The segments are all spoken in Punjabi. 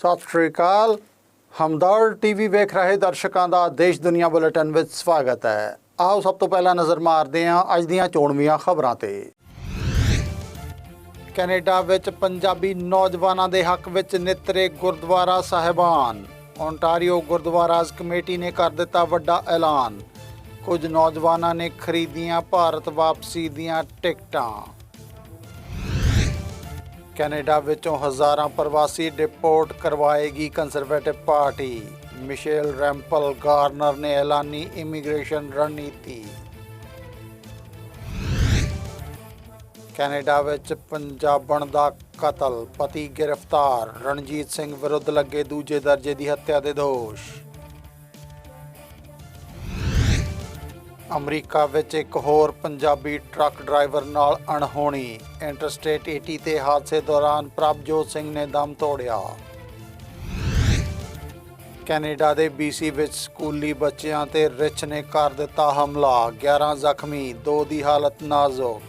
ਸਤਿ ਸ਼੍ਰੀ ਅਕਾਲ। ਹਮਦਰ ਟੀਵੀ ਵੇਖ ਰਹੇ ਦਰਸ਼ਕਾਂ ਦਾ ਦੇਸ਼ ਦੁਨੀਆ ਬੁਲੇਟਿਨ ਵਿੱਚ ਸਵਾਗਤ ਹੈ। ਆਓ ਸਭ ਤੋਂ ਪਹਿਲਾਂ ਨਜ਼ਰ ਮਾਰਦੇ ਹਾਂ ਅੱਜ ਦੀਆਂ ਚੋਣਵੀਆਂ ਖਬਰਾਂ ਤੇ। ਕੈਨੇਡਾ ਵਿੱਚ ਪੰਜਾਬੀ ਨੌਜਵਾਨਾਂ ਦੇ ਹੱਕ ਵਿੱਚ ਨਿਤਰੇ ਗੁਰਦੁਆਰਾ ਸਾਹਿਬਾਨ। ਓਨਟਾਰੀਓ ਗੁਰਦੁਆਰਾਜ਼ ਕਮੇਟੀ ਨੇ ਕਰ ਦਿੱਤਾ ਵੱਡਾ ਐਲਾਨ। ਕੁਝ ਨੌਜਵਾਨਾਂ ਨੇ ਖਰੀਦੀਆਂ ਭਾਰਤ ਵਾਪਸੀ ਦੀਆਂ ਟਿਕਟਾਂ। ਕੈਨੇਡਾ ਵਿੱਚੋਂ ਹਜ਼ਾਰਾਂ ਪ੍ਰਵਾਸੀ deport ਕਰਵਾਏਗੀ Conservative party Michelle Rempel Garner ਨੇ ਐਲਾਨੀ ਇਮੀਗ੍ਰੇਸ਼ਨ ਰਣਨੀਤੀ। ਕੈਨੇਡਾ ਵਿੱਚ ਪੰਜਾਬਣ ਦਾ ਕਤਲ, ਪਤੀ ਗ੍ਰਿਫਤਾਰ, ਰਣਜੀਤ ਸਿੰਘ ਵਿਰੁੱਧ ਲੱਗੇ ਦੂਜੇ ਦਰਜੇ ਦੀ ਹੱਤਿਆ ਦੇ ਦੋਸ਼। ਅਮਰੀਕਾ ਵਿੱਚ ਇੱਕ ਹੋਰ ਪੰਜਾਬੀ ਟਰੱਕ ਡਰਾਈਵਰ ਨਾਲ ਅਣਹੋਣੀ। ਇੰਟਰਸਟੇਟ 80 ਤੇ ਹਾਦਸੇ ਦੌਰਾਨ ਪ੍ਰਭਜੋਤ ਸਿੰਘ ਨੇ ਦਮ ਤੋੜਿਆ। ਕੈਨੇਡਾ ਦੇ BC ਵਿੱਚ ਸਕੂਲੀ ਬੱਚਿਆਂ ਤੇ ਰਿਚ ਨੇ ਕਰ ਦਿੱਤਾ ਹਮਲਾ 11 ਜ਼ਖਮੀ, ਦੋ ਦੀ ਹਾਲਤ ਨਾਜ਼ੁਕ।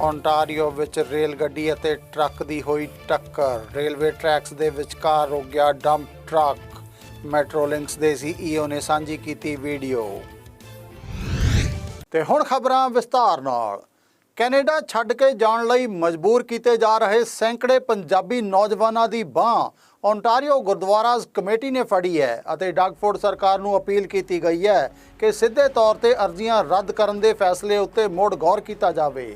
ਓਨਟਾਰੀਓ ਵਿੱਚ ਰੇਲ ਗੱਡੀ ਅਤੇ ਟਰੱਕ ਦੀ ਹੋਈ ਟੱਕਰ। ਰੇਲਵੇ ਟਰੈਕਸ ਦੇ ਵਿਚਕਾਰ ਰੁਕ ਗਿਆ ਡੰਪ ਟਰੱਕ। ਮੈਟਰੋਲਿੰਕਸ ਦੇ ਸੀਈਓ ਨੇ ਸਾਂਝੀ ਕੀਤੀ ਵੀਡੀਓ। ਤੇ ਹੁਣ ਖਬਰਾਂ ਵਿਸਤਾਰ ਨਾਲ। ਕੈਨੇਡਾ ਛੱਡ ਕੇ ਜਾਣ ਲਈ ਮਜਬੂਰ ਕੀਤੇ ਜਾ ਰਹੇ ਸੈਂਕੜੇ ਪੰਜਾਬੀ ਨੌਜਵਾਨਾਂ ਦੀ ਬਾਹ। ਓਨਟਾਰੀਓ ਗੁਰਦੁਆਰਾਜ਼ ਕਮੇਟੀ ਨੇ ਫੜੀ ਹੈ ਅਤੇ ਡਗਫੋਰਡ ਸਰਕਾਰ ਨੂੰ ਅਪੀਲ ਕੀਤੀ ਗਈ ਹੈ ਕਿ ਸਿੱਧੇ ਤੌਰ ਤੇ ਅਰਜ਼ੀਆਂ ਰੱਦ ਕਰਨ ਦੇ ਫੈਸਲੇ ਉੱਤੇ ਮੁੜ ਗੌਰ ਕੀਤਾ ਜਾਵੇ।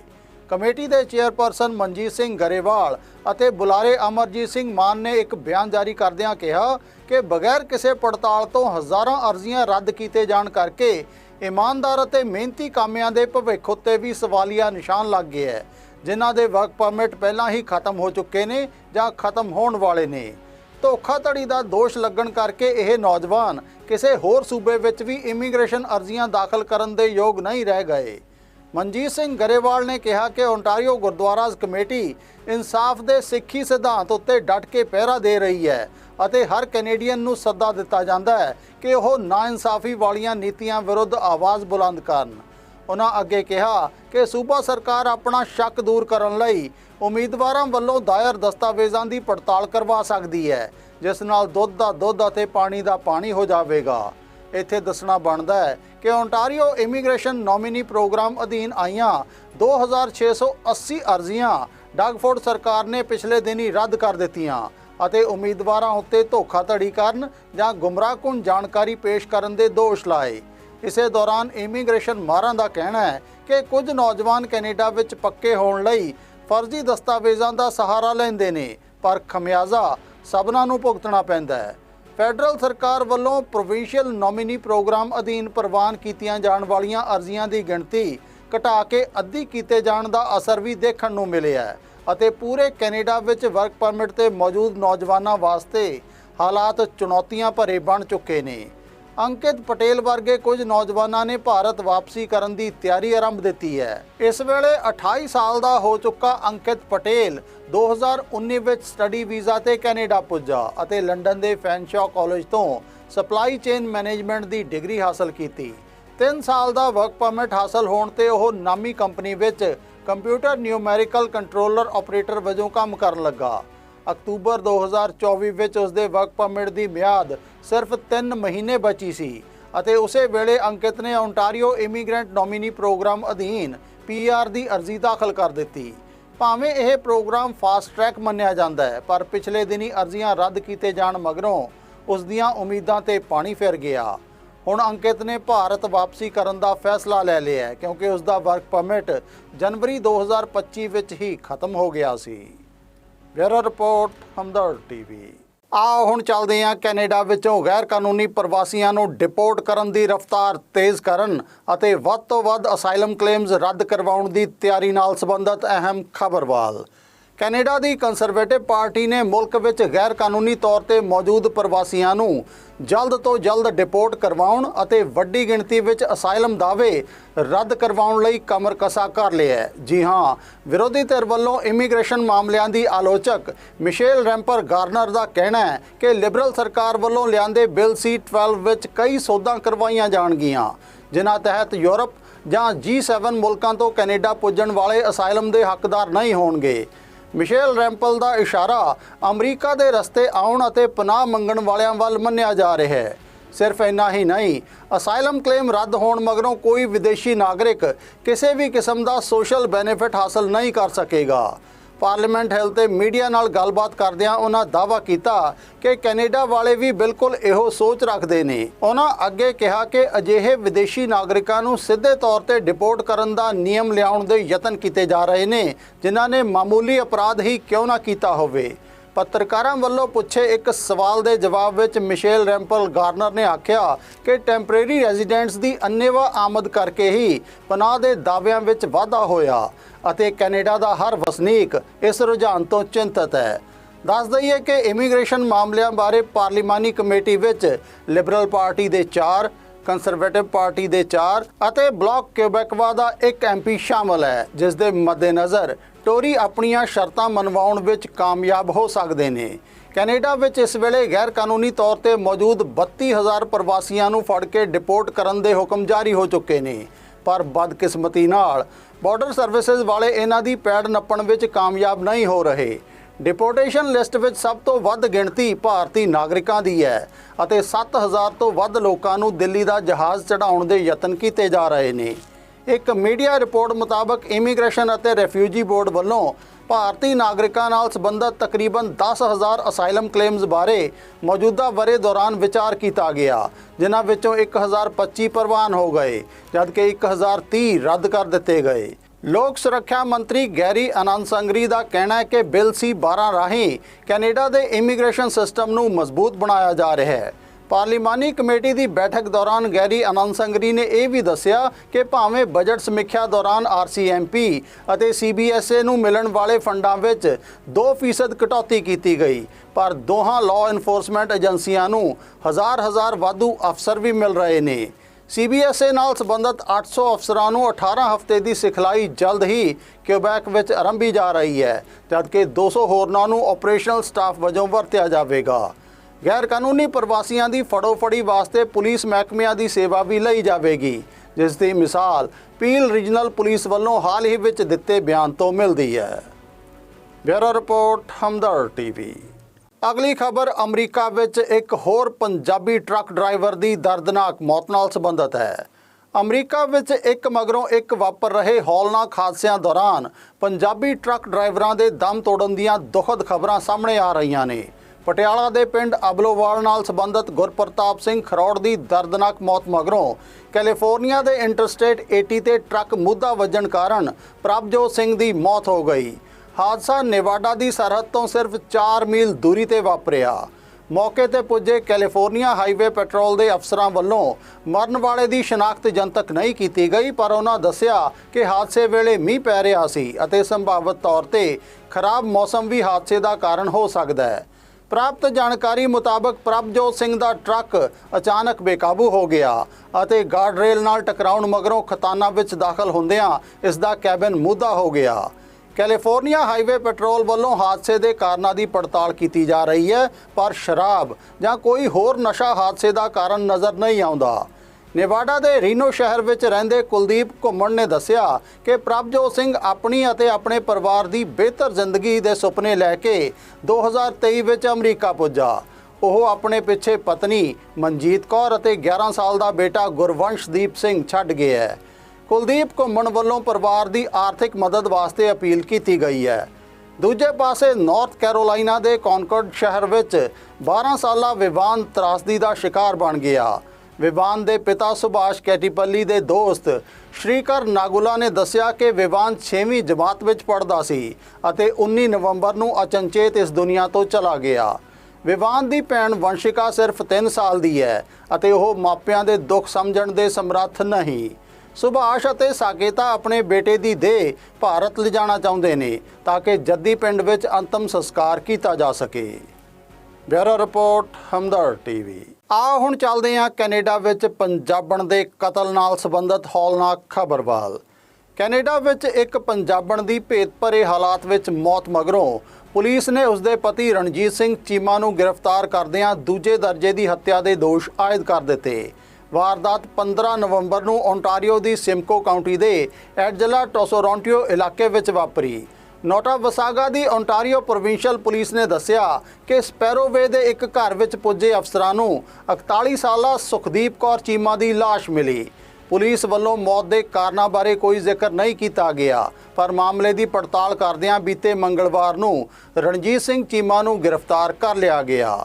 ਕਮੇਟੀ ਦੇ ਚੇਅਰਪਰਸਨ ਮਨਜੀਤ ਸਿੰਘ ਗਰੇਵਾਲ ਅਤੇ ਬੁਲਾਰੇ ਅਮਰਜੀਤ ਸਿੰਘ ਮਾਨ ਨੇ ਇੱਕ ਬਿਆਨ ਜਾਰੀ ਕਰਦਿਆਂ ਕਿਹਾ ਕਿ ਬਗੈਰ ਕਿਸੇ ਪੜਤਾਲ ਤੋਂ ਹਜ਼ਾਰਾਂ ਅਰਜ਼ੀਆਂ ਰੱਦ ਕੀਤੇ ਜਾਣ ਕਰਕੇ ਇਮਾਨਦਾਰ ਅਤੇ ਮਿਹਨਤੀ ਕਾਮਿਆਂ ਦੇ ਭਵਿੱਖ ਉੱਤੇ ਵੀ ਸਵਾਲੀਆ ਨਿਸ਼ਾਨ ਲੱਗ ਗਿਆ ਹੈ, ਜਿਨ੍ਹਾਂ ਦੇ ਵਰਕ ਪਰਮਿਟ ਪਹਿਲਾਂ ਹੀ ਖਤਮ ਹੋ ਚੁੱਕੇ ਨੇ ਜਾਂ ਖਤਮ ਹੋਣ ਵਾਲੇ ਨੇ। ਧੋਖਾਧੜੀ ਦਾ ਦੋਸ਼ ਲੱਗਣ ਕਰਕੇ ਇਹ ਨੌਜਵਾਨ ਕਿਸੇ ਹੋਰ ਸੂਬੇ ਵਿੱਚ ਵੀ ਇਮੀਗ੍ਰੇਸ਼ਨ ਅਰਜ਼ੀਆਂ ਦਾਖਲ ਕਰਨ ਦੇ ਯੋਗ ਨਹੀਂ ਰਹਿ ਗਏ। ਮਨਜੀਤ ਸਿੰਘ ਗਰੇਵਾਲ ਨੇ ਕਿਹਾ ਕਿ ਓਨਟਾਰੀਓ ਗੁਰਦੁਆਰਾਜ਼ ਕਮੇਟੀ ਇਨਸਾਫ ਦੇ ਸਿੱਖੀ ਸਿਧਾਂਤ ਉੱਤੇ ਡਟ ਕੇ ਪਹਿਰਾ ਦੇ ਰਹੀ ਹੈ ਅਤੇ ਹਰ ਕੈਨੇਡੀਅਨ ਨੂੰ ਸੱਦਾ ਦਿੱਤਾ ਜਾਂਦਾ ਹੈ ਕਿ ਉਹ ਨਾਇਨਸਾਫੀ ਵਾਲੀਆਂ ਨੀਤੀਆਂ ਵਿਰੁੱਧ ਆਵਾਜ਼ ਬੁਲੰਦ ਕਰਨ। ਉਹਨਾਂ ਅੱਗੇ ਕਿਹਾ ਕਿ ਸੂਬਾ ਸਰਕਾਰ ਆਪਣਾ ਸ਼ੱਕ ਦੂਰ ਕਰਨ ਲਈ ਉਮੀਦਵਾਰਾਂ ਵੱਲੋਂ ਦਾਇਰ ਦਸਤਾਵੇਜ਼ਾਂ ਦੀ ਪੜਤਾਲ ਕਰਵਾ ਸਕਦੀ ਹੈ, ਜਿਸ ਨਾਲ ਦੁੱਧ ਦਾ ਦੁੱਧ ਅਤੇ ਪਾਣੀ ਦਾ ਪਾਣੀ ਹੋ ਜਾਵੇਗਾ। ਇੱਥੇ ਦੱਸਣਾ ਬਣਦਾ ਹੈ ਕਿ ਓਨਟਾਰੀਓ ਇਮੀਗ੍ਰੇਸ਼ਨ ਨੋਮੀਨੀ ਪ੍ਰੋਗਰਾਮ ਅਧੀਨ ਆਈਆਂ 2680 ਅਰਜ਼ੀਆਂ ਡਗਫੋਰਡ ਸਰਕਾਰ ਨੇ ਪਿਛਲੇ ਦਿਨੀ ਰੱਦ ਕਰ ਦਿੱਤੀਆਂ ਅਤੇ ਉਮੀਦਵਾਰਾਂ ਉੱਤੇ ਧੋਖਾਧੜੀ ਕਰਨ ਜਾਂ ਗੁੰਮਰਾਹਕੁੰਨ ਜਾਣਕਾਰੀ ਪੇਸ਼ ਕਰਨ ਦੇ ਦੋਸ਼ ਲਾਏ। ਇਸੇ ਦੌਰਾਨ ਇਮੀਗ੍ਰੇਸ਼ਨ ਮਾਰਾਂ ਦਾ ਕਹਿਣਾ ਹੈ ਕਿ ਕੁਝ ਨੌਜਵਾਨ ਕੈਨੇਡਾ ਵਿੱਚ ਪੱਕੇ ਹੋਣ ਲਈ ਫਰਜ਼ੀ ਦਸਤਾਵੇਜ਼ਾਂ ਦਾ ਸਹਾਰਾ ਲੈਂਦੇ ਨੇ, ਪਰ ਖਮਿਆਜ਼ਾ ਸਭਨਾਂ ਨੂੰ ਭੁਗਤਣਾ ਪੈਂਦਾ ਹੈ। ਫੈਡਰਲ ਸਰਕਾਰ ਵੱਲੋਂ ਪ੍ਰੋਵਿੰਸ਼ੀਅਲ ਨੋਮਿਨੀ ਪ੍ਰੋਗਰਾਮ ਅਧੀਨ ਪ੍ਰਵਾਨ ਕੀਤੀਆਂ ਜਾਣ ਵਾਲੀਆਂ ਅਰਜ਼ੀਆਂ ਦੀ ਗਿਣਤੀ ਘਟਾ ਕੇ ਅੱਧੀ ਕੀਤੇ ਜਾਣ ਦਾ ਅਸਰ ਵੀ ਦੇਖਣ ਨੂੰ ਮਿਲਿਆ ਹੈ ਅਤੇ ਪੂਰੇ ਕੈਨੇਡਾ ਵਿੱਚ ਵਰਕ ਪਰਮਿਟ ਤੇ ਮੌਜੂਦ ਨੌਜਵਾਨਾਂ ਵਾਸਤੇ ਹਾਲਾਤ ਚੁਣੌਤੀਆਂ ਭਰੇ ਬਣ ਚੁੱਕੇ ਨੇ। ਅੰਕਿਤ ਪਟੇਲ ਵਰਗੇ ਕੁਝ ਨੌਜਵਾਨਾਂ ਨੇ ਭਾਰਤ ਵਾਪਸੀ ਕਰਨ ਦੀ ਤਿਆਰੀ ਆਰੰਭ ਦਿੱਤੀ ਹੈ। ਇਸ ਵੇਲੇ 28 ਸਾਲ ਦਾ ਹੋ ਚੁੱਕਾ ਅੰਕਿਤ ਪਟੇਲ 2019 ਵਿੱਚ ਸਟੱਡੀ ਵੀਜ਼ਾ ਤੇ ਕੈਨੇਡਾ ਪੁੱਜਾ ਅਤੇ ਲੰਡਨ ਦੇ ਫੈਨਸ਼ਾ ਕਾਲਜ ਤੋਂ ਸਪਲਾਈ ਚੇਨ ਮੈਨੇਜਮੈਂਟ ਦੀ ਡਿਗਰੀ ਹਾਸਲ ਕੀਤੀ। 3 ਸਾਲ ਦਾ ਵਰਕ ਪਰਮਿਟ ਹਾਸਲ ਹੋਣ ਤੇ ਉਹ ਨਾਮੀ ਕੰਪਨੀ ਵਿੱਚ ਕੰਪਿਊਟਰ ਨਿਊਮੈਰੀਕਲ ਕੰਟਰੋਲਰ ਆਪਰੇਟਰ ਵਜੋਂ ਕੰਮ ਕਰਨ ਲੱਗਾ। ਅਕਤੂਬਰ 2024 ਵਿੱਚ ਉਸ ਦੇ ਵਰਕ ਪਰਮਿਟ ਦੀ ਮਿਆਦ ਸਿਰਫ 3 ਮਹੀਨੇ ਬਚੀ ਸੀ ਅਤੇ ਉਸੇ ਵੇਲੇ ਅੰਕਿਤ ਨੇ ਓਨਟਾਰੀਓ ਇਮੀਗ੍ਰੈਂਟ ਨੋਮਿਨੀ ਪ੍ਰੋਗਰਾਮ ਅਧੀਨ ਪੀਆਰ ਦੀ ਅਰਜ਼ੀ ਦਾਖਲ ਕਰ ਦਿੱਤੀ। ਭਾਵੇਂ ਇਹ ਪ੍ਰੋਗਰਾਮ ਫਾਸਟ ਟਰੈਕ ਮੰਨਿਆ ਜਾਂਦਾ ਹੈ, ਪਰ ਪਿਛਲੇ ਦਿਨੀ ਅਰਜ਼ੀਆਂ ਰੱਦ ਕੀਤੇ ਜਾਣ ਮਗਰੋਂ ਉਸ ਦੀਆਂ ਉਮੀਦਾਂ ਤੇ ਪਾਣੀ ਫਿਰ ਗਿਆ। ਹੁਣ ਅੰਕਿਤ ਨੇ ਭਾਰਤ ਵਾਪਸੀ ਕਰਨ ਦਾ ਫੈਸਲਾ ਲੈ ਲਿਆ ਕਿਉਂਕਿ ਉਸ ਦਾ ਵਰਕ ਪਰਮਿਟ ਜਨਵਰੀ 2025 ਵਿੱਚ ਹੀ ਖਤਮ ਹੋ ਗਿਆ ਸੀ। Bureau report, Hamdard TV. ਆਓ ਹੁਣ ਚੱਲਦੇ ਹਾਂ ਕੈਨੇਡਾ ਵਿੱਚੋਂ। ਗੈਰ ਕਾਨੂੰਨੀ ਪ੍ਰਵਾਸੀਆਂ ਨੂੰ ਡਿਪੋਰਟ ਕਰਨ ਦੀ ਰਫ਼ਤਾਰ ਤੇਜ਼ ਕਰਨ ਅਤੇ ਵੱਧ ਤੋਂ ਵੱਧ ਅਸਾਈਲਮ ਕਲੇਮਸ ਰੱਦ ਕਰਵਾਉਣ ਦੀ ਤਿਆਰੀ ਨਾਲ ਸੰਬੰਧਿਤ ਅਹਿਮ ਖਬਰ ਵੱਲ ਕੈਨੇਡਾ ਦੀ ਕੰਜ਼ਰਵੇਟਿਵ ਪਾਰਟੀ ਨੇ ਮੁਲਕ ਵਿੱਚ ਗੈਰ ਕਾਨੂੰਨੀ ਤੌਰ ਤੇ ਮੌਜੂਦ ਪ੍ਰਵਾਸੀਆਂ ਨੂੰ ਜਲਦ ਤੋਂ ਜਲਦ ਡਿਪੋਰਟ ਕਰਵਾਉਣ ਅਤੇ ਵੱਡੀ ਗਿਣਤੀ ਵਿੱਚ ਅਸਾਈਲਮ ਦਾਅਵੇ ਰੱਦ ਕਰਵਾਉਣ ਲਈ ਕਮਰ ਕਸਾ ਕਰ ਲਿਆ ਹੈ। ਜੀ ਹਾਂ, ਵਿਰੋਧੀ ਧਿਰ ਵੱਲੋਂ ਇਮੀਗ੍ਰੇਸ਼ਨ ਮਾਮਲਿਆਂ ਦੀ ਆਲੋਚਕ ਮਿਸ਼ੇਲ ਰੈਂਪਰ ਗਾਰਨਰ ਦਾ ਕਹਿਣਾ ਹੈ ਕਿ ਲਿਬਰਲ ਸਰਕਾਰ ਵੱਲੋਂ ਲਿਆਂਦੇ ਬਿੱਲ ਸੀ 12 ਵਿੱਚ ਕਈ ਸੋਧਾਂ ਕਰਵਾਈਆਂ ਜਾਣਗੀਆਂ, ਜਿਨ੍ਹਾਂ ਤਹਿਤ ਯੂਰਪ ਜਾਂ G7 ਮੁਲਕਾਂ ਤੋਂ ਕੈਨੇਡਾ ਪੁੱਜਣ ਵਾਲੇ ਅਸਾਈਲਮ ਦੇ ਹੱਕਦਾਰ ਨਹੀਂ ਹੋਣਗੇ। ਮਿਸ਼ੇਲ ਰੈਂਪਲ ਦਾ ਇਸ਼ਾਰਾ ਅਮਰੀਕਾ ਦੇ ਰਸਤੇ ਆਉਣ ਅਤੇ ਪਨਾਹ ਮੰਗਣ ਵਾਲਿਆਂ ਵੱਲ ਮੰਨਿਆ ਜਾ ਰਿਹਾ ਹੈ। ਸਿਰਫ ਇੰਨਾ ਹੀ ਨਹੀਂ, ਅਸਾਈਲਮ ਕਲੇਮ ਰੱਦ ਹੋਣ ਮਗਰੋਂ ਕੋਈ ਵਿਦੇਸ਼ੀ ਨਾਗਰਿਕ ਕਿਸੇ ਵੀ ਕਿਸਮ ਦਾ ਸੋਸ਼ਲ ਬੈਨੀਫਿਟ ਹਾਸਲ ਨਹੀਂ ਕਰ ਸਕੇਗਾ। ਪਾਰਲੀਮੈਂਟ ਹਿੱਲ ਤੇ ਮੀਡੀਆ ਨਾਲ ਗੱਲਬਾਤ ਕਰਦਿਆਂ ਉਹਨਾਂ ਦਾਅਵਾ ਕੀਤਾ ਕਿ ਕੈਨੇਡਾ ਵਾਲੇ ਵੀ ਬਿਲਕੁਲ ਇਹੋ ਸੋਚ ਰੱਖਦੇ ਨੇ। ਉਹਨਾਂ ਅੱਗੇ ਕਿਹਾ ਕਿ ਅਜਿਹੇ ਵਿਦੇਸ਼ੀ ਨਾਗਰਿਕਾਂ ਨੂੰ ਸਿੱਧੇ ਤੌਰ ਤੇ ਡਿਪੋਰਟ ਕਰਨ ਦਾ ਨਿਯਮ ਲਿਆਉਣ ਦੇ ਯਤਨ ਕੀਤੇ ਜਾ ਰਹੇ ਨੇ, ਜਿਨ੍ਹਾਂ ਨੇ ਮਾਮੂਲੀ ਅਪਰਾਧ ਹੀ ਕਿਉਂ ਨਾ ਕੀਤਾ ਹੋਵੇ। ਪੱਤਰਕਾਰਾਂ ਵੱਲੋਂ ਪੁੱਛੇ ਇੱਕ ਸਵਾਲ ਦੇ ਜਵਾਬ ਵਿੱਚ ਮਿਸ਼ੇਲ ਰੈਂਪਲ ਗਾਰਨਰ ਨੇ ਆਖਿਆ ਕਿ ਟੈਂਪਰੇਰੀ ਰੈਜ਼ੀਡੈਂਟਸ ਦੀ ਅੰਨੇਵਾ ਆਮਦ ਕਰਕੇ ਹੀ ਪਨਾਹ ਦੇ ਦਾਅਵਿਆਂ ਵਿੱਚ ਵਾਧਾ ਹੋਇਆ ਅਤੇ ਕੈਨੇਡਾ ਦਾ ਹਰ ਵਸਨੀਕ ਇਸ ਰੁਝਾਨ ਤੋਂ ਚਿੰਤਤ ਹੈ। ਦੱਸ ਦਈਏ ਕਿ ਇਮੀਗ੍ਰੇਸ਼ਨ ਮਾਮਲਿਆਂ ਬਾਰੇ ਪਾਰਲੀਮਾਨੀ ਕਮੇਟੀ ਵਿੱਚ ਲਿਬਰਲ ਪਾਰਟੀ ਦੇ 4 ਕੰਸਰਵੇਟਿਵ ਪਾਰਟੀ ਦੇ 4 ਅਤੇ ਬਲਾਕ ਕਿਊਬੈਕਵਾ ਦਾ ਇੱਕ ਐਮਪੀ ਸ਼ਾਮਲ ਹੈ, ਜਿਸ ਦੇ ਮੱਦੇਨਜ਼ਰ ਟੋਰੀ ਆਪਣੀਆਂ ਸ਼ਰਤਾਂ ਮਨਵਾਉਣ ਵਿੱਚ ਕਾਮਯਾਬ ਹੋ ਸਕਦੇ ਨੇ। ਕੈਨੇਡਾ ਵਿੱਚ ਇਸ ਵੇਲੇ ਗੈਰ ਕਾਨੂੰਨੀ ਤੌਰ ਤੇ ਮੌਜੂਦ 32000 ਪ੍ਰਵਾਸੀਆਂ ਨੂੰ ਫੜ ਕੇ ਡਿਪੋਰਟ ਕਰਨ ਦੇ ਹੁਕਮ ਜਾਰੀ ਹੋ ਚੁੱਕੇ ਨੇ। ਪਰ ਬਦਕਿਸਮਤੀ ਨਾਲ ਬਾਰਡਰ ਸਰਵਿਸਿਜ਼ ਵਾਲੇ ਇਹਨਾਂ ਦੀ ਪੈੜ ਨੱਪਣ ਵਿੱਚ ਕਾਮਯਾਬ ਨਹੀਂ ਹੋ ਰਹੇ। ਡਿਪੋਰਟੇਸ਼ਨ ਲਿਸਟ ਵਿੱਚ ਸਭ ਤੋਂ ਵੱਧ ਗਿਣਤੀ ਭਾਰਤੀ ਨਾਗਰਿਕਾਂ ਦੀ ਹੈ ਅਤੇ 7000 ਤੋਂ ਵੱਧ ਲੋਕਾਂ ਨੂੰ ਦਿੱਲੀ ਦਾ ਜਹਾਜ਼ ਚੜਾਉਣ ਦੇ ਯਤਨ ਕੀਤੇ ਜਾ ਰਹੇ ਨੇ। ਇੱਕ ਮੀਡੀਆ ਰਿਪੋਰਟ ਮੁਤਾਬਕ ਇਮੀਗ੍ਰੇਸ਼ਨ ਅਤੇ ਰੈਫਿਊਜੀ ਬੋਰਡ ਵੱਲੋਂ ਭਾਰਤੀ ਨਾਗਰਿਕਾਂ ਨਾਲ ਸੰਬੰਧਤ ਤਕਰੀਬਨ 10000 ਅਸਾਈਲਮ ਕਲੇਮਸ ਬਾਰੇ ਮੌਜੂਦਾ ਵਰੇ ਦੌਰਾਨ ਵਿਚਾਰ ਕੀਤਾ ਗਿਆ, ਜਿਨ੍ਹਾਂ ਵਿੱਚੋਂ 1025 ਪ੍ਰਵਾਨ ਹੋ ਗਏ, ਜਦਕਿ 1030 ਰੱਦ ਕਰ ਦਿੱਤੇ ਗਏ। ਲੋਕ ਸੁਰੱਖਿਆ ਮੰਤਰੀ ਗੈਰੀ ਆਨੰਦ ਸੰਗਰੀ ਦਾ ਕਹਿਣਾ ਹੈ ਕਿ ਬਿੱਲ ਸੀ 12 ਰਾਹੀਂ ਕੈਨੇਡਾ ਦੇ ਇਮੀਗ੍ਰੇਸ਼ਨ ਸਿਸਟਮ ਨੂੰ ਮਜ਼ਬੂਤ ਬਣਾਇਆ ਜਾ ਰਿਹਾ ਹੈ। ਪਾਰਲੀਮਾਨੀ ਕਮੇਟੀ ਦੀ ਬੈਠਕ ਦੌਰਾਨ ਗੈਰੀ ਆਨੰਦ ਸੰਗਰੀ ਨੇ ਇਹ ਵੀ ਦੱਸਿਆ ਕਿ ਭਾਵੇਂ ਬਜਟ ਸਮੀਖਿਆ ਦੌਰਾਨ ਆਰਸੀਐਮਪੀ ਅਤੇ ਸੀਬੀਐਸਏ ਨੂੰ ਮਿਲਣ ਵਾਲੇ ਫੰਡਾਂ ਵਿੱਚ 2% ਕਟੌਤੀ ਕੀਤੀ ਗਈ, ਪਰ ਦੋਹਾਂ ਲਾਅ ਇਨਫੋਰਸਮੈਂਟ ਏਜੰਸੀਆਂ ਨੂੰ ਹਜ਼ਾਰ ਹਜ਼ਾਰ ਵਾਧੂ ਅਫਸਰ ਵੀ ਮਿਲ ਰਹੇ ਨੇ। ਸੀਬੀਐਸਏ ਨਾਲ ਸੰਬੰਧਿਤ 800 ਅਫਸਰਾਂ ਨੂੰ 18 ਹਫ਼ਤੇ ਦੀ ਸਿਖਲਾਈ ਜਲਦ ਹੀ ਕਿਊਬੈਕ ਵਿੱਚ ਆਰੰਭੀ ਜਾ ਰਹੀ ਹੈ, ਜਦਕਿ 200 ਹੋਰਨਾਂ ਨੂੰ ਆਪਰੇਸ਼ਨਲ ਸਟਾਫ ਵਜੋਂ ਵਰਤਿਆ ਜਾਵੇਗਾ। ਗੈਰ ਕਾਨੂੰਨੀ ਪ੍ਰਵਾਸੀਆਂ ਦੀ ਫੜੋਫੜੀ ਵਾਸਤੇ ਪੁਲਿਸ ਮਹਿਕਮਿਆਂ ਦੀ ਸੇਵਾ ਵੀ ਲਈ ਜਾਵੇਗੀ, ਜਿਸ ਦੀ ਮਿਸਾਲ ਪੀਲ ਰੀਜਨਲ ਪੁਲਿਸ ਵੱਲੋਂ ਹਾਲ ਹੀ ਵਿੱਚ ਦਿੱਤੇ ਬਿਆਨ ਤੋਂ ਮਿਲਦੀ ਹੈ। Bureau report Hamdard TV. ਅਗਲੀ ਖਬਰ, ਅਮਰੀਕਾ ਵਿੱਚ ਇੱਕ ਹੋਰ ਪੰਜਾਬੀ ਟਰੱਕ ਡਰਾਈਵਰ ਦੀ ਦਰਦਨਾਕ ਮੌਤ ਨਾਲ ਸੰਬੰਧਿਤ ਹੈ। ਅਮਰੀਕਾ ਵਿੱਚ ਇੱਕ ਮਗਰੋਂ ਇੱਕ ਵਾਪਰ ਰਹੇ ਹੌਲਨਾਕ ਹਾਦਸਿਆਂ ਦੌਰਾਨ ਪੰਜਾਬੀ ਟਰੱਕ ਡਰਾਈਵਰਾਂ ਦੇ ਦਮ ਤੋੜਨ ਦੀਆਂ ਦੁਖਦ ਖਬਰਾਂ ਸਾਹਮਣੇ ਆ ਰਹੀਆਂ ਨੇ। ਪਟਿਆਲਾ ਦੇ ਪਿੰਡ ਅਬਲੋਵਾਲ ਨਾਲ ਸੰਬੰਧਿਤ ਗੁਰਪ੍ਰਤਾਪ ਸਿੰਘ ਖਰੌੜ ਦੀ ਦਰਦਨਾਕ ਮੌਤ ਮਗਰੋਂ ਕੈਲੀਫੋਰਨੀਆ ਦੇ ਇੰਟਰਸਟੇਟ 80 ਤੇ ਟਰੱਕ ਮੁੱਦਾ ਵੱਜਣ ਕਾਰਨ ਪ੍ਰਭਜੋਤ ਸਿੰਘ ਦੀ ਮੌਤ ਹੋ ਗਈ। ਹਾਦਸਾ ਨੇਵਾਡਾ ਦੀ ਸਰਹੱਦ ਤੋਂ ਸਿਰਫ 4 ਮੀਲ ਦੂਰੀ ਤੇ ਵਾਪਰਿਆ। ਮੌਕੇ ਤੇ ਪੁੱਜੇ ਕੈਲੀਫੋਰਨੀਆ ਹਾਈਵੇ ਪੈਟਰੋਲ ਦੇ ਅਫਸਰਾਂ ਵੱਲੋਂ ਮਰਨ ਵਾਲੇ ਦੀ ਸ਼ਨਾਖਤ ਜਨਤਕ ਨਹੀਂ ਕੀਤੀ ਗਈ, ਪਰ ਉਹਨਾਂ ਦੱਸਿਆ ਕਿ ਹਾਦਸੇ ਵੇਲੇ ਮੀਂਹ ਪੈ ਰਿਹਾ ਸੀ ਅਤੇ ਸੰਭਾਵਿਤ ਤੌਰ ਤੇ ਖਰਾਬ ਮੌਸਮ ਵੀ ਹਾਦਸੇ ਦਾ ਕਾਰਨ ਹੋ ਸਕਦਾ ਹੈ। ਪ੍ਰਾਪਤ ਜਾਣਕਾਰੀ ਮੁਤਾਬਕ ਪ੍ਰਭਜੋਤ ਸਿੰਘ ਦਾ ਟਰੱਕ ਅਚਾਨਕ ਬੇਕਾਬੂ ਹੋ ਗਿਆ ਅਤੇ ਗਾਰਡਰੇਲ ਨਾਲ ਟਕਰਾਉਣ ਮਗਰੋਂ ਖਤਾਨਾ ਵਿੱਚ ਦਾਖਲ ਹੁੰਦਿਆਂ ਇਸ ਦਾ ਕੈਬਨ ਮੁੱਦਾ ਹੋ ਗਿਆ। ਕੈਲੀਫੋਰਨੀਆ ਹਾਈਵੇ ਪੈਟਰੋਲ ਵੱਲੋਂ ਹਾਦਸੇ ਦੇ ਕਾਰਨਾਂ ਦੀ ਪੜਤਾਲ ਕੀਤੀ ਜਾ ਰਹੀ ਹੈ, ਪਰ ਸ਼ਰਾਬ ਜਾਂ ਕੋਈ ਹੋਰ ਨਸ਼ਾ ਹਾਦਸੇ ਦਾ ਕਾਰਨ ਨਜ਼ਰ ਨਹੀਂ ਆਉਂਦਾ। ਨੇਵਾਡਾ ਦੇ ਰੀਨੋ ਸ਼ਹਿਰ ਵਿੱਚ ਰਹਿੰਦੇ ਕੁਲਦੀਪ ਘੁੰਮਣ ਨੇ ਦੱਸਿਆ ਕਿ ਪ੍ਰਭਜੋਤ ਸਿੰਘ ਆਪਣੀ ਅਤੇ ਆਪਣੇ ਪਰਿਵਾਰ ਦੀ ਬਿਹਤਰ ਜ਼ਿੰਦਗੀ ਦੇ ਸੁਪਨੇ ਲੈ ਕੇ 2023 ਵਿੱਚ ਅਮਰੀਕਾ ਪੁੱਜਾ। ਉਹ ਆਪਣੇ ਪਿੱਛੇ ਪਤਨੀ ਮਨਜੀਤ ਕੌਰ ਅਤੇ 11 ਸਾਲ ਦਾ ਬੇਟਾ ਗੁਰਵੰਸ਼ਦੀਪ ਸਿੰਘ ਛੱਡ ਗਿਆ ਹੈ। ਕੁਲਦੀਪ ਘੁੰਮਣ ਵੱਲੋਂ ਪਰਿਵਾਰ ਦੀ ਆਰਥਿਕ ਮਦਦ ਵਾਸਤੇ ਅਪੀਲ ਕੀਤੀ ਗਈ ਹੈ। ਦੂਜੇ ਪਾਸੇ ਨਾਰਥ ਕੈਰੋਲਾਈਨਾ ਦੇ ਕੌਨਕਰਡ ਸ਼ਹਿਰ ਵਿੱਚ 12 ਸਾਲਾ ਵਿਵਾਨ ਤਰਾਸਦੀ ਦਾ ਸ਼ਿਕਾਰ ਬਣ ਗਿਆ। ਵਿਵਾਨ ਦੇ ਪਿਤਾ ਸੁਭਾਸ਼ ਕੈਟੀਪੱਲੀ ਦੇ ਦੋਸਤ ਸ਼੍ਰੀਕਰ ਨਾਗੁਲਾ ਨੇ ਦੱਸਿਆ ਕਿ ਵਿਵਾਨ 6ਵੀਂ ਜਮਾਤ ਵਿੱਚ ਪੜ੍ਹਦਾ ਸੀ ਅਤੇ 19 ਨਵੰਬਰ ਨੂੰ ਅਚਨਚੇਤ ਇਸ ਦੁਨੀਆ ਤੋਂ ਚਲਾ ਗਿਆ। ਵਿਵਾਨ ਦੀ ਭੈਣ ਵੰਸ਼ਿਕਾ ਸਿਰਫ 3 ਸਾਲ ਦੀ ਹੈ ਅਤੇ ਉਹ ਮਾਪਿਆਂ ਦੇ ਦੁੱਖ ਸਮਝਣ ਦੇ ਸਮਰੱਥ ਨਹੀਂ। ਸੁਭਾਸ਼ ਅਤੇ ਸਾਕੇਤਾ ਆਪਣੇ ਬੇਟੇ ਦੀ ਦੇਹ ਭਾਰਤ ਲਿਜਾਣਾ ਚਾਹੁੰਦੇ ਨੇ ਤਾਂ ਕਿ ਜੱਦੀ ਪਿੰਡ ਵਿੱਚ ਅੰਤਮ ਸੰਸਕਾਰ ਕੀਤਾ ਜਾ ਸਕੇ। Bureau report Hamdard TV. ਆ ਹੁਣ ਚੱਲਦੇ ਹਾਂ ਕੈਨੇਡਾ ਵਿੱਚ ਪੰਜਾਬਣ ਦੇ ਕਤਲ ਨਾਲ ਸੰਬੰਧਿਤ ਹੌਲਨਾਕ ਖਬਰ ਵੱਲ ਕੈਨੇਡਾ ਵਿੱਚ ਇੱਕ ਪੰਜਾਬਣ ਦੀ ਭੇਤਭਰੇ ਹਾਲਾਤ ਵਿੱਚ ਮੌਤ ਮਗਰੋਂ ਪੁਲਿਸ ਨੇ ਉਸ ਦੇ ਪਤੀ ਰਣਜੀਤ ਸਿੰਘ ਚੀਮਾ ਨੂੰ ਗ੍ਰਿਫਤਾਰ ਕਰਦਿਆਂ ਦੂਜੇ ਦਰਜੇ ਦੀ ਹੱਤਿਆ ਦੇ ਦੋਸ਼ ਆਇਦ ਕਰ ਦਿੱਤੇ। ਵਾਰਦਾਤ 15 ਨਵੰਬਰ ਨੂੰ ਓਨਟਾਰੀਓ ਦੀ ਸਿਮਕੋ ਕਾਉਂਟੀ ਦੇ ਐਡਜਲਾ ਟੋਸੋਰੋਂਟਿਓ ਇਲਾਕੇ ਵਿੱਚ ਵਾਪਰੀ। ਨੋਟਾ ਵਸਾਗਾ ਦੀ ਓਨਟਾਰੀਓ ਪ੍ਰੋਵਿੰਸ਼ੀਅਲ ਪੁਲਿਸ ਨੇ ਦੱਸਿਆ ਕਿ ਸਪੈਰੋਵੇ ਦੇ ਇੱਕ ਘਰ ਵਿੱਚ ਪੁੱਜੇ ਅਫਸਰਾਂ ਨੂੰ 41 ਸਾਲਾ ਸੁਖਦੀਪ ਕੌਰ ਚੀਮਾ ਦੀ ਲਾਸ਼ ਮਿਲੀ। ਪੁਲਿਸ ਵੱਲੋਂ ਮੌਤ ਦੇ ਕਾਰਨਾਂ ਬਾਰੇ ਕੋਈ ਜ਼ਿਕਰ ਨਹੀਂ ਕੀਤਾ ਗਿਆ, ਪਰ ਮਾਮਲੇ ਦੀ ਪੜਤਾਲ ਕਰਦਿਆਂ ਬੀਤੇ ਮੰਗਲਵਾਰ ਨੂੰ ਰਣਜੀਤ ਸਿੰਘ ਚੀਮਾ ਨੂੰ ਗ੍ਰਿਫਤਾਰ ਕਰ ਲਿਆ ਗਿਆ।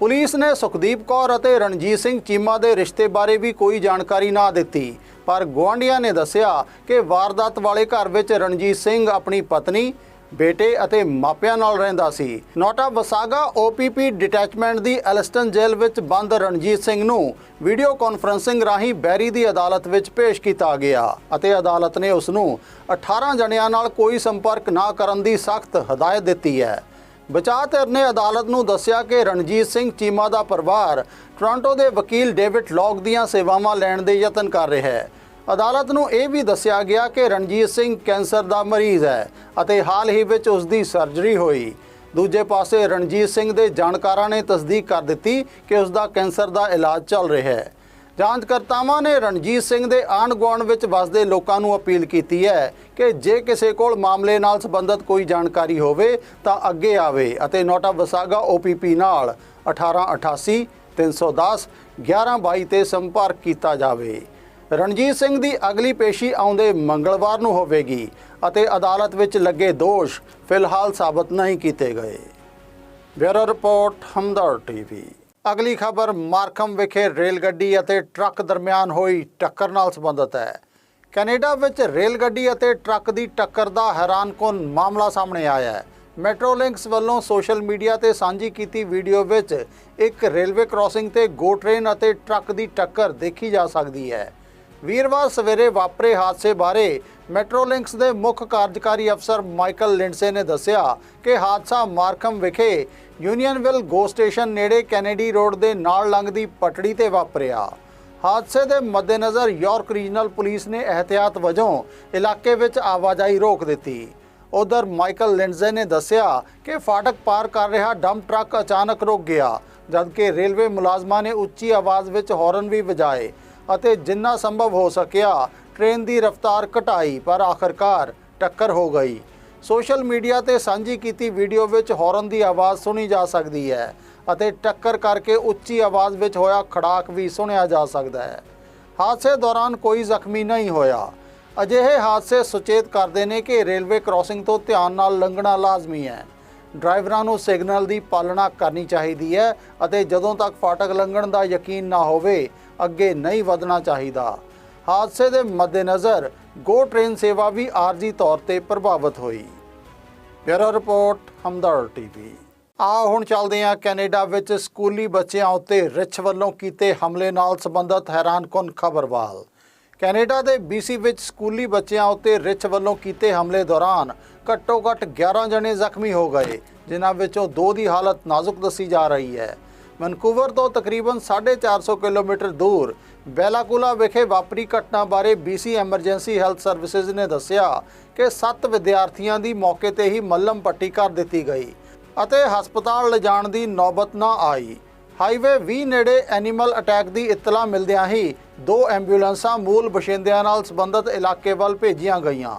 ਪੁਲਿਸ ਨੇ ਸੁਖਦੀਪ ਕੌਰ ਅਤੇ ਰਣਜੀਤ ਸਿੰਘ ਚੀਮਾ ਦੇ ਰਿਸ਼ਤੇ ਬਾਰੇ ਵੀ ਕੋਈ ਜਾਣਕਾਰੀ ਨਾ ਦਿੱਤੀ। ਪਰ ਗੁਆਂਢੀਆਂ ਨੇ ਦੱਸਿਆ ਕਿ ਵਾਰਦਾਤ ਵਾਲੇ ਘਰ ਵਿੱਚ ਰਣਜੀਤ ਸਿੰਘ ਆਪਣੀ ਪਤਨੀ, ਬੇਟੇ ਅਤੇ ਮਾਪਿਆਂ ਨਾਲ ਰਹਿੰਦਾ ਸੀ। ਨੋਟਾ ਵਸਾਗਾ OPP ਡਿਟੈਚਮੈਂਟ ਦੀ ਐਲਸਟਨ ਜੇਲ੍ਹ ਵਿੱਚ ਬੰਦ ਰਣਜੀਤ ਸਿੰਘ ਨੂੰ ਵੀਡੀਓ ਕਾਨਫਰੰਸਿੰਗ ਰਾਹੀਂ ਬੈਰੀ ਦੀ ਅਦਾਲਤ ਵਿੱਚ ਪੇਸ਼ ਕੀਤਾ ਗਿਆ ਅਤੇ ਅਦਾਲਤ ਨੇ ਉਸ ਨੂੰ 18 ਜਣਿਆਂ ਨਾਲ ਕੋਈ ਸੰਪਰਕ ਨਾ ਕਰਨ ਦੀ ਸਖਤ ਹਦਾਇਤ ਦਿੱਤੀ ਹੈ। ਬਚਾਅ ਧਿਰ ਨੇ ਅਦਾਲਤ ਨੂੰ ਦੱਸਿਆ ਕਿ ਰਣਜੀਤ ਸਿੰਘ ਚੀਮਾ ਦਾ ਪਰਿਵਾਰ ਟੋਰਾਂਟੋ ਦੇ ਵਕੀਲ ਡੇਵਿਡ ਲੌਗ ਦੀਆਂ ਸੇਵਾਵਾਂ ਲੈਣ ਦੇ ਯਤਨ ਕਰ ਰਿਹਾ ਹੈ। ਅਦਾਲਤ ਨੂੰ ਇਹ ਵੀ ਦੱਸਿਆ ਗਿਆ ਕਿ ਰਣਜੀਤ ਸਿੰਘ ਕੈਂਸਰ ਦਾ ਮਰੀਜ਼ ਹੈ ਅਤੇ ਹਾਲ ਹੀ ਵਿੱਚ ਉਸ ਦੀ ਸਰਜਰੀ ਹੋਈ। ਦੂਜੇ ਪਾਸੇ ਰਣਜੀਤ ਸਿੰਘ ਦੇ ਜਾਣਕਾਰਾਂ ਨੇ ਤਸਦੀਕ ਕਰ ਦਿੱਤੀ ਕਿ ਉਸ ਦਾ ਕੈਂਸਰ ਦਾ ਇਲਾਜ ਚੱਲ ਰਿਹਾ ਹੈ। ਜਾਂਚਕਰਤਾਵਾਂ ਨੇ ਰਣਜੀਤ ਸਿੰਘ ਦੇ ਆਂਢ ਗੁਆਂਢ ਵਿੱਚ ਵਸਦੇ ਲੋਕਾਂ ਨੂੰ ਅਪੀਲ ਕੀਤੀ ਹੈ ਕਿ ਜੇ ਕਿਸੇ ਕੋਲ ਮਾਮਲੇ ਨਾਲ ਸੰਬੰਧਿਤ ਕੋਈ ਜਾਣਕਾਰੀ ਹੋਵੇ ਤਾਂ ਅੱਗੇ ਆਵੇ ਅਤੇ ਨੋਟਾ ਵਸਾਗਾ OPP ਨਾਲ 1888 310 1122 ਤੇ ਸੰਪਰਕ ਕੀਤਾ ਜਾਵੇ। ਰਣਜੀਤ ਸਿੰਘ ਦੀ ਅਗਲੀ ਪੇਸ਼ੀ ਆਉਂਦੇ ਮੰਗਲਵਾਰ ਨੂੰ ਹੋਵੇਗੀ ਅਤੇ ਅਦਾਲਤ ਵਿੱਚ ਲੱਗੇ ਦੋਸ਼ ਫਿਲਹਾਲ ਸਾਬਤ ਨਹੀਂ ਕੀਤੇ ਗਏ। Bureau report Hamdard TV. ਅਗਲੀ ਖਬਰ ਮਾਰਕਮ ਵਿਖੇ ਰੇਲ ਗੱਡੀ ਅਤੇ ਟਰੱਕ ਦਰਮਿਆਨ ਹੋਈ ਟੱਕਰ ਨਾਲ ਸੰਬੰਧਿਤ ਹੈ। ਕੈਨੇਡਾ ਵਿੱਚ ਰੇਲ ਗੱਡੀ ਅਤੇ ਟਰੱਕ ਦੀ ਟੱਕਰ ਦਾ ਹੈਰਾਨਕੁਨ ਮਾਮਲਾ ਸਾਹਮਣੇ ਆਇਆ ਹੈ। ਮੈਟਰੋਲਿੰਕਸ ਵੱਲੋਂ ਸੋਸ਼ਲ ਮੀਡੀਆ ਤੇ ਸਾਂਝੀ ਕੀਤੀ ਵੀਡੀਓ ਵਿੱਚ ਇੱਕ ਰੇਲਵੇ ਕ੍ਰਾਸਿੰਗ ਤੇ ਗੋ ਟ੍ਰੇਨ ਅਤੇ ਟਰੱਕ ਦੀ ਟੱਕਰ ਦੇਖੀ ਜਾ ਸਕਦੀ ਹੈ। ਵੀਰਵਾਰ ਸਵੇਰੇ ਵਾਪਰੇ ਹਾਦਸੇ ਬਾਰੇ ਮੈਟਰੋਲਿੰਕਸ ਦੇ ਮੁੱਖ ਕਾਰਜਕਾਰੀ ਅਫਸਰ ਮਾਈਕਲ ਲਿੰਡਸੇ ਨੇ ਦੱਸਿਆ ਕਿ ਹਾਦਸਾ ਮਾਰਕਮ ਵਿਖੇ ਯੂਨੀਅਨਵਿਲ ਗੋ ਸਟੇਸ਼ਨ ਨੇੜੇ ਕੈਨੇਡੀ ਰੋਡ ਦੇ ਨਾਲ ਲੰਘਦੀ ਪਟੜੀ ਤੇ ਵਾਪਰਿਆ। ਹਾਦਸੇ ਦੇ ਮੱਦੇਨਜ਼ਰ ਯਾਰਕ ਰੀਜਨਲ ਪੁਲਿਸ ਨੇ ਇਹਤਿਆਤ ਵਜੋਂ ਇਲਾਕੇ ਵਿੱਚ ਆਵਾਜਾਈ ਰੋਕ ਦਿੱਤੀ। ਉਧਰ ਮਾਈਕਲ ਲਿੰਡਜ਼ੇ ਨੇ ਦੱਸਿਆ ਕਿ ਫਾਟਕ ਪਾਰ ਕਰ ਰਿਹਾ ਡੰਪ ਟਰੱਕ ਅਚਾਨਕ ਰੁਕ ਗਿਆ, ਜਦਕਿ ਰੇਲਵੇ ਮੁਲਾਜ਼ਮਾਂ ਨੇ ਉੱਚੀ ਆਵਾਜ਼ ਵਿੱਚ ਹਾਰਨ ਵੀ ਵਜਾਏ ਅਤੇ ਜਿੰਨਾ ਸੰਭਵ ਹੋ ਸਕਿਆ ਟ੍ਰੇਨ ਦੀ ਰਫ਼ਤਾਰ ਘਟਾਈ, ਪਰ ਆਖਰਕਾਰ ਟੱਕਰ ਹੋ ਗਈ। ਸੋਸ਼ਲ ਮੀਡੀਆ ਤੇ ਸਾਂਝੀ ਕੀਤੀ ਵੀਡੀਓ ਵਿੱਚ ਹਾਰਨ ਦੀ ਆਵਾਜ਼ ਸੁਣੀ ਜਾ ਸਕਦੀ ਹੈ ਅਤੇ ਟੱਕਰ ਕਰਕੇ ਉੱਚੀ ਆਵਾਜ਼ ਵਿੱਚ ਹੋਇਆ ਖੜਾਕ ਵੀ ਸੁਣਿਆ ਜਾ ਸਕਦਾ ਹੈ। ਹਾਦਸੇ ਦੌਰਾਨ ਕੋਈ ਜ਼ਖਮੀ ਨਹੀਂ ਹੋਇਆ। ਅਜਿਹੇ ਹਾਦਸੇ ਸੁਚੇਤ ਕਰਦੇ ਨੇ ਕਿ ਰੇਲਵੇ ਕ੍ਰਾਸਿੰਗ ਤੋਂ ਧਿਆਨ ਨਾਲ ਲੰਘਣਾ ਲਾਜ਼ਮੀ ਹੈ। ਡਰਾਈਵਰਾਂ ਨੂੰ ਸਿਗਨਲ ਦੀ ਪਾਲਣਾ ਕਰਨੀ ਚਾਹੀਦੀ ਹੈ ਅਤੇ ਜਦੋਂ ਤੱਕ ਫਾਟਕ ਲੰਘਣ ਦਾ ਯਕੀਨ ਨਾ ਹੋਵੇ, ਅੱਗੇ ਨਹੀਂ ਵਧਣਾ ਚਾਹੀਦਾ। ਹਾਦਸੇ ਦੇ ਮੱਦੇਨਜ਼ਰ ਗੋ ਟ੍ਰੇਨ ਸੇਵਾ ਵੀ ਆਰਜ਼ੀ ਤੌਰ ਤੇ ਪ੍ਰਭਾਵਿਤ ਹੋਈ। ਬਿਊਰੋ ਰਿਪੋਰਟ ਹਮਦਰ ਟੀਵੀ ਆ ਹੁਣ ਚੱਲਦੇ ਹਾਂ ਕੈਨੇਡਾ ਵਿੱਚ ਸਕੂਲੀ ਬੱਚਿਆਂ ਉੱਤੇ ਰਿਛ ਵੱਲੋਂ ਕੀਤੇ ਹਮਲੇ ਨਾਲ ਸੰਬੰਧਿਤ ਹੈਰਾਨਕੁਨ ਖਬਰ ਵੱਲ ਕੈਨੇਡਾ ਦੇ BC ਵਿੱਚ ਸਕੂਲੀ ਬੱਚਿਆਂ ਉੱਤੇ ਰਿਛ ਵੱਲੋਂ ਕੀਤੇ ਹਮਲੇ ਦੌਰਾਨ ਘੱਟੋ-ਘੱਟ 11 ਜਣੇ ਜ਼ਖਮੀ ਹੋ ਗਏ, ਜਿਨ੍ਹਾਂ ਵਿੱਚੋਂ ਦੋ ਦੀ ਹਾਲਤ ਨਾਜ਼ੁਕ ਦੱਸੀ ਜਾ ਰਹੀ ਹੈ। ਵੈਨਕੂਵਰ ਤੋਂ ਤਕਰੀਬਨ 450 ਕਿਲੋਮੀਟਰ ਦੂਰ ਬੈਲਾਕੂਲਾ ਵਿਖੇ ਵਾਪਰੀ ਘਟਨਾ ਬਾਰੇ BC ਐਮਰਜੈਂਸੀ ਹੈਲਥ ਸਰਵਿਸਿਜ਼ ਨੇ ਦੱਸਿਆ ਕਿ 7 ਵਿਦਿਆਰਥੀਆਂ ਦੀ ਮੌਕੇ ਤੇ ਹੀ ਮੱਲਮ ਪੱਟੀ ਕਰ ਦਿੱਤੀ ਗਈ ਅਤੇ ਹਸਪਤਾਲ ਲਿਜਾਣ ਦੀ ਨੌਬਤ ਨਾ ਆਈ। ਹਾਈਵੇ 20 ਨੇੜੇ ਐਨੀਮਲ ਅਟੈਕ ਦੀ ਇਤਲਾ ਮਿਲਦਿਆਂ ਹੀ ਦੋ ਐਂਬੂਲੈਂਸਾਂ ਮੂਲ ਬਸ਼ਿੰਦਿਆਂ ਨਾਲ ਸੰਬੰਧਿਤ ਇਲਾਕੇ ਵੱਲ ਭੇਜੀਆਂ ਗਈਆਂ।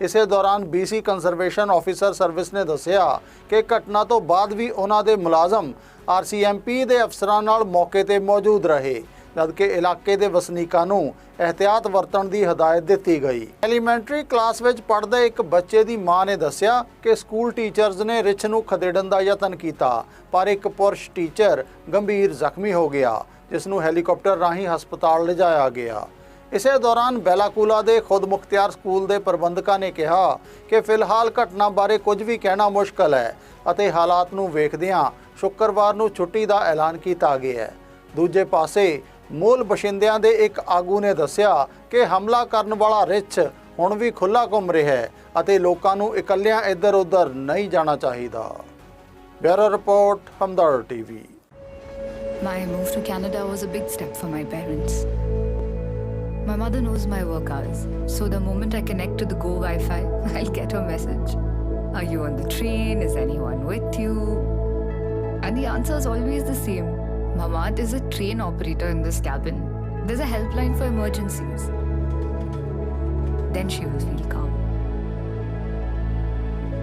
ਇਸੇ ਦੌਰਾਨ BC ਕੰਜ਼ਰਵੇਸ਼ਨ ਆਫੀਸਰ ਸਰਵਿਸ ਨੇ ਦੱਸਿਆ ਕਿ ਘਟਨਾ ਤੋਂ ਬਾਅਦ ਵੀ ਉਹਨਾਂ ਦੇ ਮੁਲਾਜ਼ਮ RCMP ਦੇ ਅਫਸਰਾਂ ਨਾਲ ਮੌਕੇ ਤੇ ਮੌਜੂਦ ਰਹੇ। ਜਦਕਿ ਇਲਾਕੇ ਦੇ ਵਸਨੀਕਾਂ ਨੂੰ ਇਹਤਿਆਤ ਵਰਤਣ ਦੀ ਹਦਾਇਤ ਦਿੱਤੀ ਗਈ। ਐਲੀਮੈਂਟਰੀ ਕਲਾਸ ਵਿੱਚ ਪੜ੍ਹਦੇ ਇੱਕ ਬੱਚੇ ਦੀ ਮਾਂ ਨੇ ਦੱਸਿਆ ਕਿ ਸਕੂਲ ਟੀਚਰਜ਼ ਨੇ ਰਿਛ ਨੂੰ ਖਦੇੜਨ ਦਾ ਯਤਨ ਕੀਤਾ, ਪਰ ਇੱਕ ਪੁਰਸ਼ ਟੀਚਰ ਗੰਭੀਰ ਜ਼ਖਮੀ ਹੋ ਗਿਆ, ਜਿਸ ਨੂੰ ਹੈਲੀਕਾਪਟਰ ਰਾਹੀਂ ਹਸਪਤਾਲ ਲਿਜਾਇਆ ਗਿਆ। ਇਸੇ ਦੌਰਾਨ ਬੈਲਾਕੂਲਾ ਦੇ ਖੁਦ ਮੁਖਤਿਆਰ ਸਕੂਲ ਦੇ ਪ੍ਰਬੰਧਕਾਂ ਨੇ ਕਿਹਾ ਕਿ ਫਿਲਹਾਲ ਘਟਨਾ ਬਾਰੇ ਕੁਝ ਵੀ ਕਹਿਣਾ ਮੁਸ਼ਕਲ ਹੈ ਅਤੇ ਹਾਲਾਤ ਨੂੰ ਵੇਖਦਿਆਂ ਸ਼ੁੱਕਰਵਾਰ ਨੂੰ ਛੁੱਟੀ ਦਾ ਐਲਾਨ ਕੀਤਾ ਗਿਆ ਹੈ। ਦੂਜੇ ਪਾਸੇ ਮੂਲ ਬਸ਼ਿੰਦਿਆਂ ਦੇ ਇੱਕ ਆਗੂ ਨੇ ਦੱਸਿਆ ਕਿ ਹਮਲਾ ਕਰਨ ਵਾਲਾ ਰਿਛ ਹੁਣ ਵੀ ਖੁੱਲਾ ਘੁੰਮ ਰਿਹਾ ਹੈ ਅਤੇ ਲੋਕਾਂ ਨੂੰ ਇਕੱਲਿਆਂ ਇੱਧਰ-ਉੱਧਰ ਨਹੀਂ ਜਾਣਾ ਚਾਹੀਦਾ bureau report Hamdard TV My move to Canada was a big step for my parents. My mother knows my work hours, so the moment I connect to the Go Wi Fi, I'll get a message. Are you on the train? Is anyone with you? And the answer is always the same Mamad is a train operator in this cabin. There's a helpline for emergencies. Then she will feel calm.